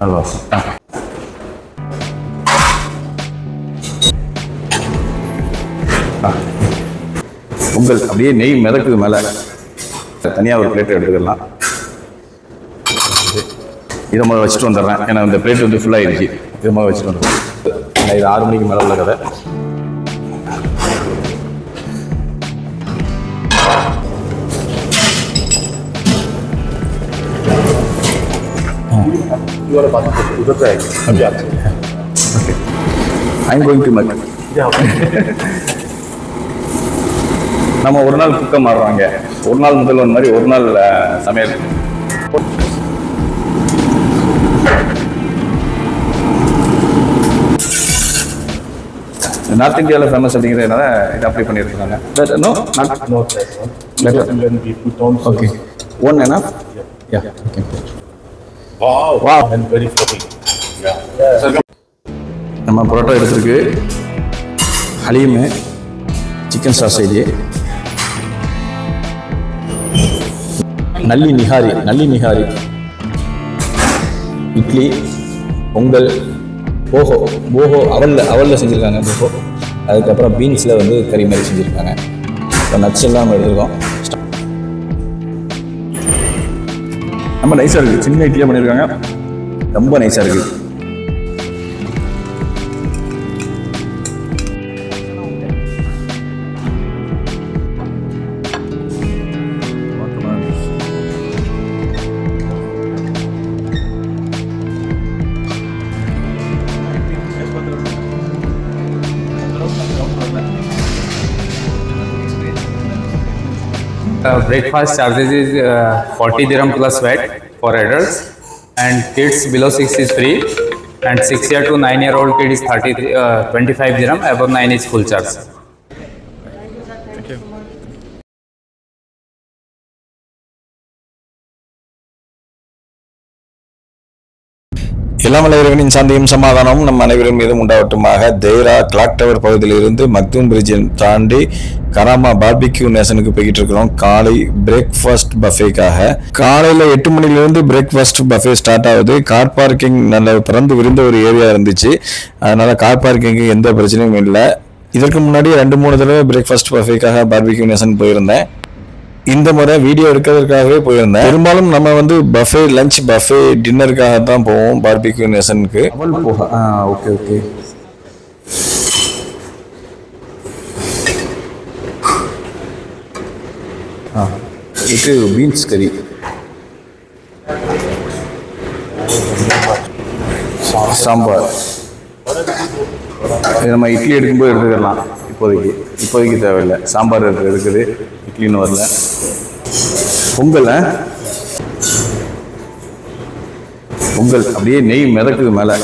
அல்வா ஆ ஆ. பொங்கல் அப்படியே நெய் மிதக்குது மேலே. தனியாக ஒரு பிளேட் எடுத்துக்கலாம். இதை முதல்ல வச்சுட்டு வந்துடுறேன். ஏன்னா இந்த பிளேட் வந்து ஃபுல்லாக ஆயிடுச்சு. இதை முதல்ல வச்சுட்டு வந்துடுறேன். இது ஆறு மணிக்கு மேலே உள்ள கதை. Okay. I'm going to make. நம்ம ஒரு நாள் குக்க மாறுவாங்க ஒரு நாள் முதல்வன் மாதிரி ஒரு நாள் சமையல். நார்த் இந்தியாவில் ஃபேமஸ் அப்படிங்கிறதுனால இது அப்ளை பண்ணியிருக்காங்க. But no not on okay one என்ன yeah okay Wow. And very floppy. Yeah. நம்ம parotta எடுத்துருக்கு. Haleem chicken sausage nalli nihari nalli nihari. Idli pongal poha poha அவலில் அவலில் செஞ்சுருக்காங்க போஹோ அதுக்கப்புறம் பீன்ஸில் வந்து கறி மாதிரி செஞ்சுருக்காங்க. இப்போ நட்ஸ் எல்லாம் எடுத்துருக்கோம். ரொம்ப நைஸாக இருக்குது சின்ன இட்லியாக பண்ணியிருக்காங்க ரொம்ப நைஸாக இருக்குது Uh, breakfast charges is uh, 40 dirham plus VAT for adults and kids below 6 is free and 6 year to 9 year old kid is 30 uh, 25 dirham above 9 is full charge இளமலை இறைவனின் சாந்தியும் சமாதானமும் நம் அனைவரின் மீதும் உண்டாவட்டுமாக தேரா கிளாக் டவர் பகுதியிலிருந்து மக்தூம் பிரிட்ஜை தாண்டி கராமா பார்பிக்யூ நேஷனுக்கு போய்கிட்டு இருக்கிறோம் காலை பிரேக்ஃபாஸ்ட் பஃபேக்காக காலையில் எட்டு மணிலிருந்து பிரேக்ஃபாஸ்ட் பஃபே ஸ்டார்ட் ஆகுது. கார் பார்க்கிங் நல்ல பிறந்து விரிந்த ஒரு ஏரியா இருந்துச்சு. அதனால கார் பார்க்கிங்கு எந்த பிரச்சனையும் இல்லை. இதற்கு முன்னாடி ரெண்டு மூணு தடவை பிரேக்ஃபாஸ்ட் பஃபேக்காக பார்பிக்யூ நேஷன் போயிருந்தேன். இந்த முறை வீடியோ எடுக்கிறதுக்காகவே போயிருந்தேன். பெரும்பாலும் நம்ம வந்து பஃபே லஞ்ச் பஃபே டின்னருக்காக தான் போவோம் பார்பிக்யூ நேஷனுக்கு ஆ ஓகே ஓகே ஆ இது பீன்ஸ் கறி சாம்பார். நம்ம இட்லி எடுக்கும்போது எடுத்துக்கலாம். இப்போதைக்கு. இப்போதைக்கு தேவையில்லை. சாம்பார் இருக்கு இருக்குது இட்லின்னு வரல. பொங்கல்? பொங்கல். அப்படியே நெய் மிதக்குது மேலே.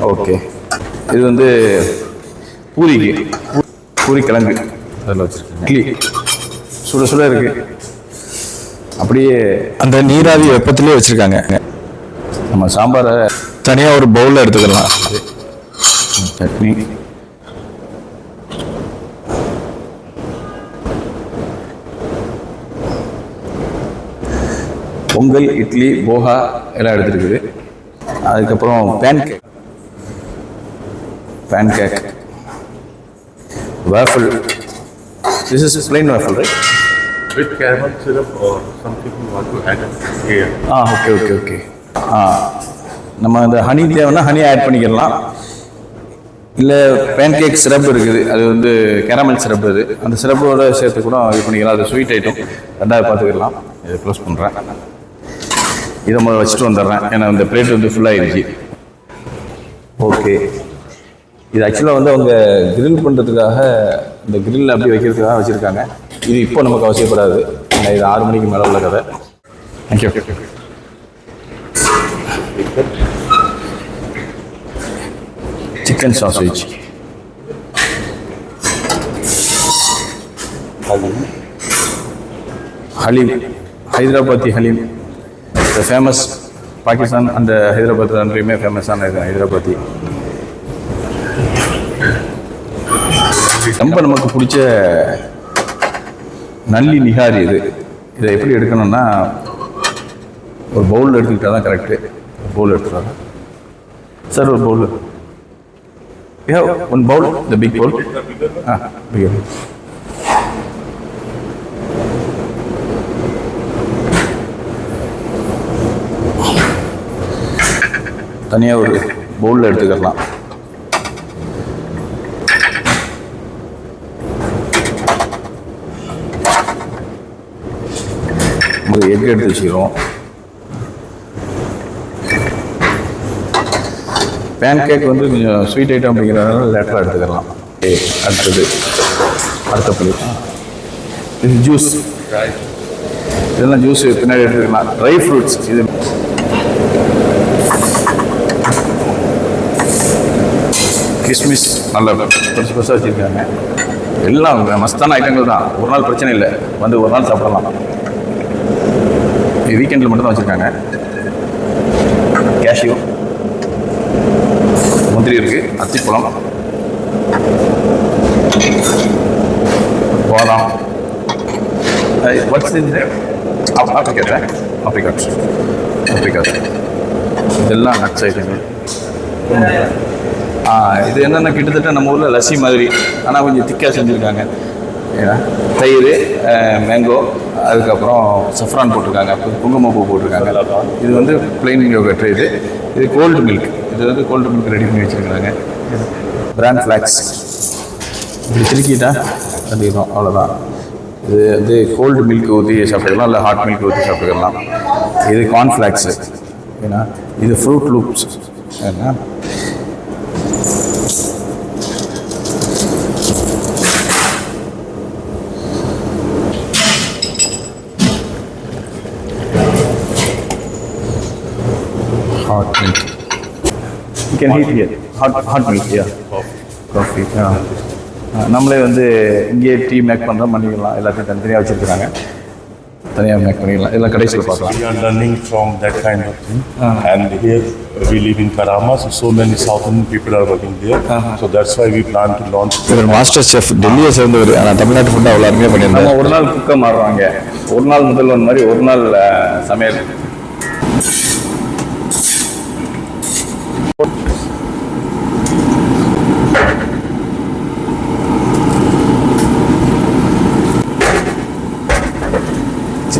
ஓகே. இது வந்து பூரிக்கு. பூரி கிழங்கு. அதில் வச்சுருக்கேன் இட்லி. சுட சுட இருக்கு. அப்படியே அந்த நீராவி வெப்பத்திலே வச்சிருக்காங்க. நம்ம சாம்பாரை தனியா ஒரு பவுல்ல எடுத்துக்கலாம். சட்னி. பொங்கல் இட்லி போகா எல்லாம் எடுத்துருக்குது. அதுக்கப்புறம் pancake pancake waffle this is plain waffle right With caramel syrup or some people want to add here. ஆ ஓகே ஓகே ஓகே ஆ நம்ம இந்த ஹனி தேவைன்னா ஹனி ஆட் பண்ணிக்கலாம். இல்லை பேன்கேக் சிரப் இருக்குது. அது வந்து கேரமல் சிரப் அது. அந்த சிரப்போட சேர்த்து கூட இது பண்ணிக்கலாம். அது ஸ்வீட் ஐட்டம் ரெண்டாவது பார்த்துக்கலாம். இதை க்ளோஸ் பண்ணுறேன் இதை முதல்ல வச்சுட்டு வந்துடுறேன். ஏன்னா இந்த பிளேட் வந்து ஃபுல் ஆயிடுச்சு. ஓகே இது ஆக்சுவலாக வந்து அவங்க grill பண்ணுறதுக்காக இந்த grill அப்படி வைக்கிறதுக்காக வச்சுருக்காங்க. இது இப்போ நமக்கு அவசியப்படாது. ஏன்னா இது ஆறு மணிக்கு மேலே உள்ள கதை. Thank you chicken sausage haleem Hyderabadi haleem famous Pakistan அந்த ஹைதராபாத் ரெண்டுலையுமே ஃபேமஸான இது ஹைதராபாத்தி ரொம்ப நமக்கு பிடிச்ச நல்லி நிகாரி இது. இதை எப்படி எடுக்கணும்னா ஒரு பவுல் எடுத்துக்கிட்டால் தான் கரெக்டு பவுல் எடுத்துருவாங்க சார் ஒரு bowl one bowl the big bowl ah big தனியாக ஒரு பவுலில் எடுத்துக்கலாம். ஒரு எக் எடுத்து வச்சுக்கிறோம். பேன் கேக் வந்து கொஞ்சம் ஸ்வீட் ஐட்டம் அப்படிங்கிறதுனால லேட்டராக எடுத்துக்கலாம். Okay, அடுத்தது. அடுத்த பிளேட் இது ஜூஸ் இதெல்லாம் ஜூஸ் பின்னாடி எடுத்துக்கலாம். ட்ரை ஃப்ரூட்ஸ் இது கிஸ்மிஸ் நல்ல பெருசு பெருசாக வச்சுருக்காங்க. எல்லாம் மஸ்தான ஐட்டங்கள் தான். ஒரு நாள் பிரச்சனை இல்லை. வந்து ஒரு நாள் சாப்பிடலாம். வீக்கெண்டில் மட்டும் தான் வச்சுருக்காங்க. கேஷ்யூ முந்திரி இருக்குது அத்திப்பழம். பாதாம். வாட்ஸ் இந்த ஆப்ரிக்காட் ஆப்ரிக்காட் ஆப்ரிக்காட் இதெல்லாம் நட்ஸ் ஐட்டங்கள். இது என்னென்ன கிட்டத்தட்ட நம்ம ஊரில் லஸ்ஸி மாதிரி. ஆனால் கொஞ்சம் திக்காக செஞ்சுருக்காங்க. ஏன்னா தயிர் மேங்கோ அதுக்கப்புறம் சஃப்ரான் போட்டிருக்காங்க. அப்புறம் குங்குமப்பூ போட்டிருக்காங்க. இது வந்து பிளெயின் யோகட் இது. இது கோல்டு மில்க் இது வந்து கோல்டு மில்க் ரெடி பண்ணி வச்சுருக்காங்க பிராண்ட் ஃப்ளாக்ஸ் இப்படி திருக்கிட்டா கண்டிப்பாக அவ்வளோதான் இது வந்து கோல்டு மில்க் ஊற்றி சாப்பிட்டுக்கலாம் இல்லை ஹாட் மில்க் ஊற்றி சாப்பிட்டுக்கலாம். இது கார்ன்ஃப்ளாக்ஸு ஏன்னா இது ஃப்ரூட் லூப்ஸ் ஏன்னா Here. Hot, hot milk, yeah. Coffee. Yeah. ஆ, நம்மளே வந்து இங்கேயே டீ மேக் பண்ணுறோம் பண்ணிக்கலாம் எல்லாத்தையும் தனித்தனியாக வச்சுருக்காங்க தனியாக மேக் பண்ணிக்கலாம் எல்லாம் கடைசியில் பார்க்கலாம் We are learning from that kind of thing. And here we live in Karama, so so many southern people are working there. So that's why we plan to launch. இவர் மாஸ்டர் செஃப் டெல்லியை சேர்ந்தவர் ஆனால் தமிழ்நாட்டு food அவ்வளோ அருமையாக பண்ணியிருந்தார் நம்ம ஒரு நாள் குக்க மாறுறாங்க ஒரு நாள் முதல்வன் மாதிரி ஒரு நாள் சமையல்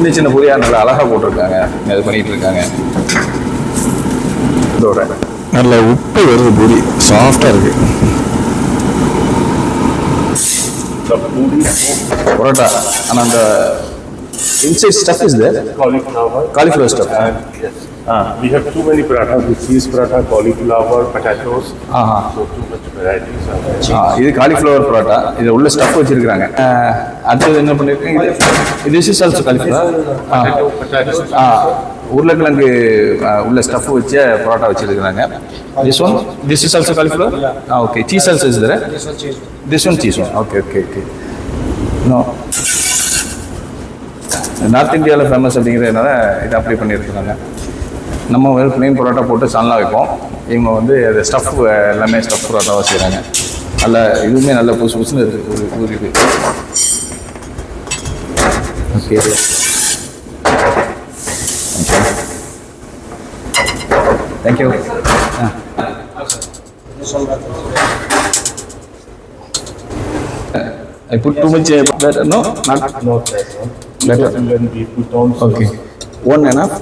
சின்ன சின்ன பொரியா நல்லா அழகா போட்டிருக்காங்க. இது பண்ணிட்டு இருக்காங்க. இதோட நல்ல உப்பு வருது பூரி சாஃப்டாக இருக்குது பரோட்டா. ஆனால் அந்த inside stuff is there cauliflower. Cauliflower stuff. And yes. We have too many with cheese paratha, cauliflower, potatoes. ஆஹா So too much varieties are there. ஆ, இது காலிஃப்ளவர் பரோட்டா இது உள்ள ஸ்டஃப் வச்சிருக்காங்க ஆ, அடுத்தது என்ன பண்ணிருக்காங்க? இது this is also cauliflower Potato, potatoes. ஆ உருளைக்கிழங்கு ஆ, உள்ள ஸ்டஃப் வச்ச பரோட்டா வச்சிருக்காங்க this one this is also cauliflower ah okay cheese also is தர this one cheese one okay okay okay no north இந்தியாவில் ஃபேமஸ் அப்படிங்கிறதுனால இதை அப்ளை பண்ணியிருக்கிறாங்க. நம்ம வந்து ப்ளெயின் பரோட்டா போட்டு சால்னா வைப்போம். இவங்க வந்து அது ஸ்டஃப் எல்லாமே ஸ்டஃப் பரோட்டாவாக செய்கிறாங்க நல்ல இதுவுமே நல்ல புதுசு புதுசுன்னு இருக்குது ஒரு ஒரு okay thank you I put too much uh, no? Not Better. Because when we put on. Okay. One enough?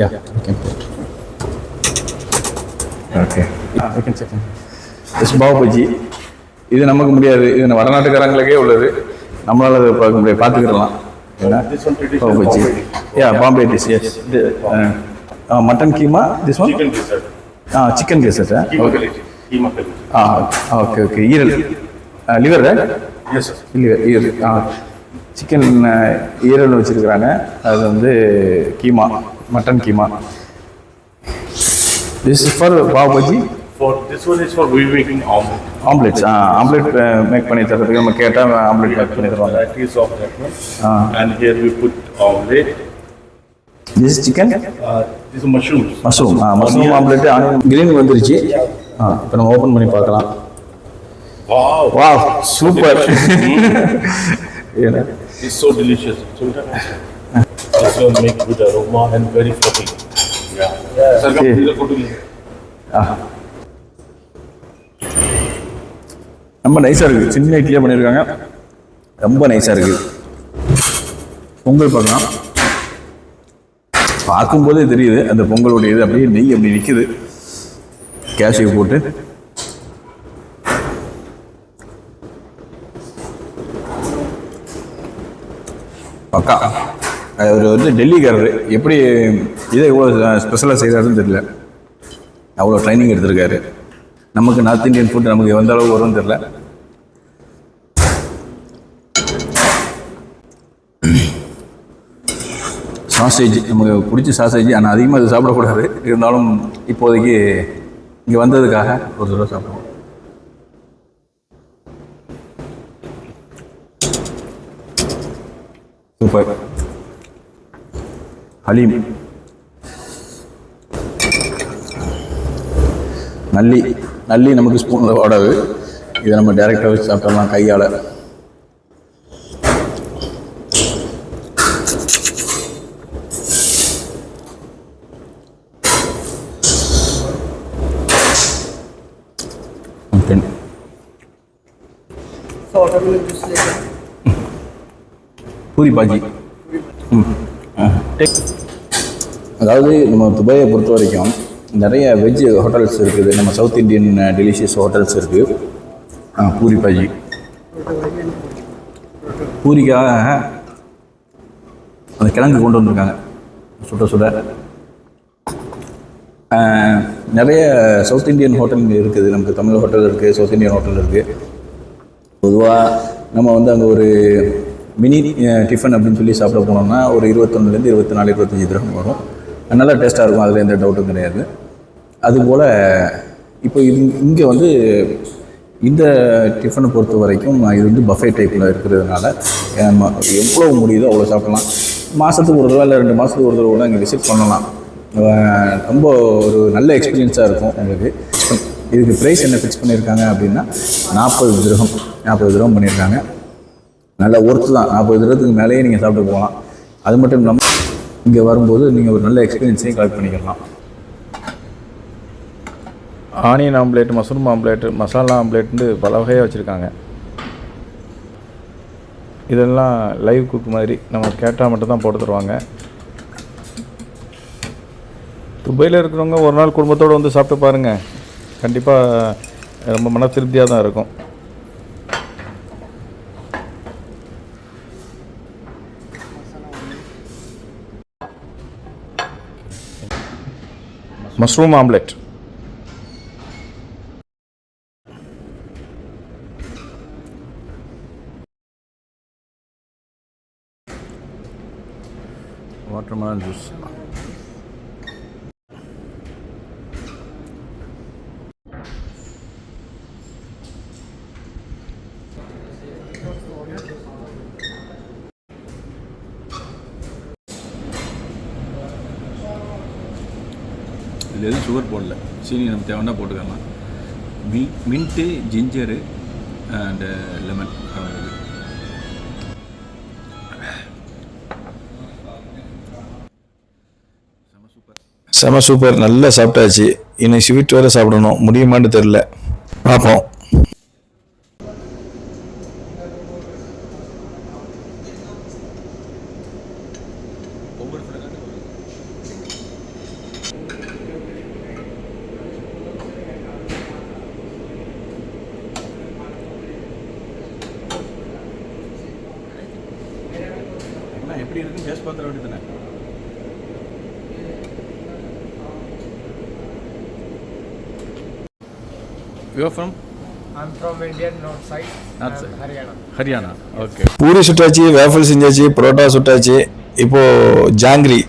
Yeah, you can put. Okay. Ah, we can check. This bajji இது நமக்கு முடியாது இது வடநாட்டுக்காரங்களுக்கே உள்ளது நம்மளால அதை பார்க்க முடியாது பார்த்துக்கிடலாம் Bombay. Yeah Bombay dish yes mutton keema this one. Ah chicken kaliti. ஆ ஓகே ஓகே ஈரல் லிவர். லிவர் ஈரல் ஆ சிக்கன் ஈரல் வச்சுருக்குறாங்க. அது வந்து keema mutton keema. This is for pav omelette. Omelettes ah omelette make பண்ணி தரதுக்கு நம்ம கேட்டால் ஆம்லெட் மேக் பண்ணி தருவாங்க. This chicken Uh, mushrooms. Mushroom ah mushroom. Omelette onion green வந்துருச்சு. ஆ இப்போ நம்ம ஓப்பன் பண்ணி பார்க்கலாம். வா சூப்பர் ஏன்னா It's so delicious. So, This one make good aroma and very floating. Yeah. Sir, come, Okay. please, photo me. ரொம்ப நைஸாக இருக்குது சின்ன இட்லியாக பண்ணியிருக்காங்க ரொம்ப நைஸாக இருக்குது பொங்கல் பார்க்கலாம் பார்க்கும்போதே தெரியுது அந்த பொங்கலுடைய இது அப்படியே நெய் அப்படி நிற்குது கேஷ்யூ போட்டு பக்கா. அவர் வந்து டெல்லிக்காரர். எப்படி இதை இவ்வளோ ஸ்பெஷலாக செய்கிறாருன்னு தெரியல. அவ்வளோ ட்ரைனிங் எடுத்திருக்காரு. நமக்கு நார்த் இந்தியன் ஃபுட் நமக்கு எந்த அளவு வரும்னு தெரில சாசேஜ் நமக்கு பிடிச்ச சாசேஜ் ஆனால் அதிகமாக இது சாப்பிடக்கூடாது. இருந்தாலும் இப்போதைக்கு இங்கே வந்ததுக்காக ஒரு தடவை சாப்பிடுவோம். சூப்பர் ஹலீம் நல்லி நல்லி நமக்கு ஸ்பூனில் ஓடாது இதை நம்ம டேரெக்டாக வச்சு சாப்பிட்டோம்னா கையால். ஓகே பூரி பாஜி. ம். அதாவது நம்ம துபாயை பொறுத்த வரைக்கும் நிறைய வெஜ் ஹோட்டல்ஸ் இருக்குது. நம்ம சவுத் இந்தியன் டெலிஷியஸ் ஹோட்டல்ஸ் இருக்குது ஆ பூரி பாஜி. பூரிக்காக அந்த கிழங்கு கொண்டு வந்திருக்காங்க. சுட சுட. நிறைய சவுத் இந்தியன் ஹோட்டல் இருக்குது. நமக்கு தமிழ் ஹோட்டல் இருக்குது சவுத் இந்தியன் ஹோட்டல் இருக்குது பொதுவாக நம்ம வந்து அங்கே ஒரு மினி டிஃபன் அப்படின்னு சொல்லி சாப்பிட போனோம்னா ஒரு இருபத்தொன்னுலேருந்து இருபத்தி நாலு இருபத்தஞ்சி திரகம் வரும். நல்லா டேஸ்ட்டாக இருக்கும் அதில் எந்த டவுட்டும் கிடையாது. அதுபோல் இப்போ இது இங்கே வந்து இந்த டிஃபனை பொறுத்த வரைக்கும் இது வந்து பஃபே டைப்பில் இருக்கிறதுனால எவ்வளோ முடியுதோ அவ்வளோ சாப்பிடலாம். மாதத்துக்கு ஒரு தடவை இல்லை ரெண்டு மாதத்துக்கு ஒரு தடவை கூட இங்கே விசிட் பண்ணலாம். ரொம்ப ஒரு நல்ல எக்ஸ்பீரியன்ஸாக இருக்கும் உங்களுக்கு. இதுக்கு ப்ரைஸ் என்ன ஃபிக்ஸ் பண்ணியிருக்காங்க அப்படின்னா நாற்பது திரகம் நாற்பது திரகம் பண்ணியிருக்காங்க நல்ல ஒர்த்து தான். நாற்பது தூரத்துக்கு மேலேயே நீங்கள் சாப்பிட்டு போகலாம். அது மட்டும் இல்லாமல் இங்கே வரும்போது நீங்கள் ஒரு நல்ல எக்ஸ்பீரியன்ஸையும் கலெக்ட் பண்ணிக்கலாம். Onion omelette mushroom omelette masala ஆம்லேட்னு பல வகையாக வச்சுருக்காங்க. இதெல்லாம் லைவ் குக் மாதிரி நம்ம கேட்டால் மட்டும்தான் போட்டு தருவாங்க. துபாயில் இருக்கிறவங்க ஒரு நாள் குடும்பத்தோடு வந்து சாப்பிட்டு பாருங்கள் கண்டிப்பாக ரொம்ப மன திருப்தியாக தான் இருக்கும். மஷ்ரூம் ஆம்லேட் வாட்டர்மெலன் ஜூஸ் இதில் எதுவும் சுகர் போடல. சீனி நம்ம தேவைன்னா போட்டுக்கலாம். மி மின்ட்டு ஜிஞ்சரு அண்டு லெமன் செம சூப்பர். நல்லா சாப்பிட்டாச்சு. இன்னும் ஸ்வீட் வேறு சாப்பிடணும். முடியுமான்னு தெரில பார்ப்போம் என்ன எப்படி இருக்குன்னு டேஸ்ட் பார்த்துட வேண்டியதுதானே you from I'm from Indian north side, North and side. Haryana okay puri சுட்டாச்சு waffle செஞ்சாச்சு பரோட்டா சுட்டாச்சு இப்போ ஜாங்கிரி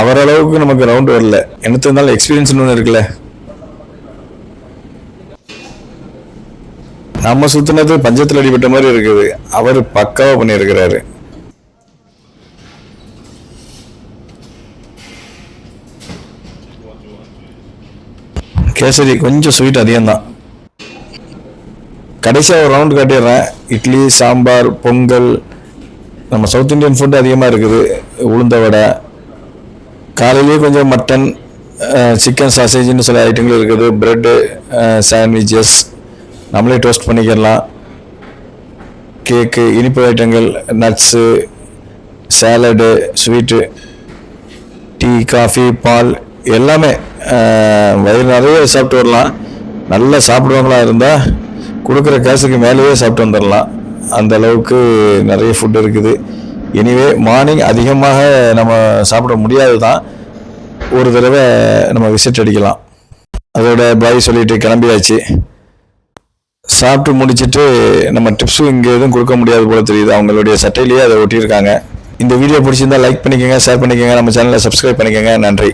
அவரளவுக்கு நமக்கு ரவுண்ட் வரல. எனக்கு இருந்தாலும் எக்ஸ்பீரியன்ஸ் ஒன்று இருக்குல்ல. நம்ம சுத்தினது பஞ்சத்தில் அடிபட்ட மாதிரி இருக்குது. அவர் பக்காவா பண்ணியிருக்கிறாரு. கேசரி கொஞ்சம் ஸ்வீட் அதிகம்தான். கடைசியாக ஒரு ரவுண்டு காட்டிடுறேன். இட்லி சாம்பார் பொங்கல். நம்ம சவுத் இந்தியன் ஃபுட் அதிகமாக இருக்குது. உளுந்த வடை. காலையிலேயே கொஞ்சம் மட்டன் சிக்கன் சாசேஜ்னு சில ஐட்டங்கள் இருக்குது. ப்ரெட்டு சாண்ட்விச்சஸ் நம்மளே டோஸ்ட் பண்ணிக்கலாம் கேக்கு இனிப்பு ஐட்டங்கள் nuts salad sweet tea coffee பால். எல்லாமே வயிறு நிறைய சாப்பிட்டு வரலாம். நல்லா சாப்பிடுவாங்களா இருந்தால் கொடுக்குற காசுக்கு மேலேயே சாப்பிட்டு வந்துடலாம் அந்த அளவுக்கு நிறைய ஃபுட் இருக்குது. எனிவே மார்னிங் அதிகமாக நம்ம சாப்பிட முடியாது தான் ஒரு தடவை நம்ம விசிட் அடிக்கலாம். அதோட பாய் சொல்லிட்டு கிளம்பியாச்சு. சாப்பிட்டு முடிச்சுட்டு நம்ம டிப்ஸும் இங்கே எதுவும் கொடுக்க முடியாது போல தெரியுது. அவங்களுடைய சட்டையிலேயே அதை ஒட்டியிருக்காங்க. இந்த வீடியோ பிடிச்சிருந்தா லைக் பண்ணிக்கோங்க ஷேர் பண்ணிக்கோங்க. நம்ம சேனலை சப்ஸ்கிரைப் பண்ணிக்கோங்க. நன்றி.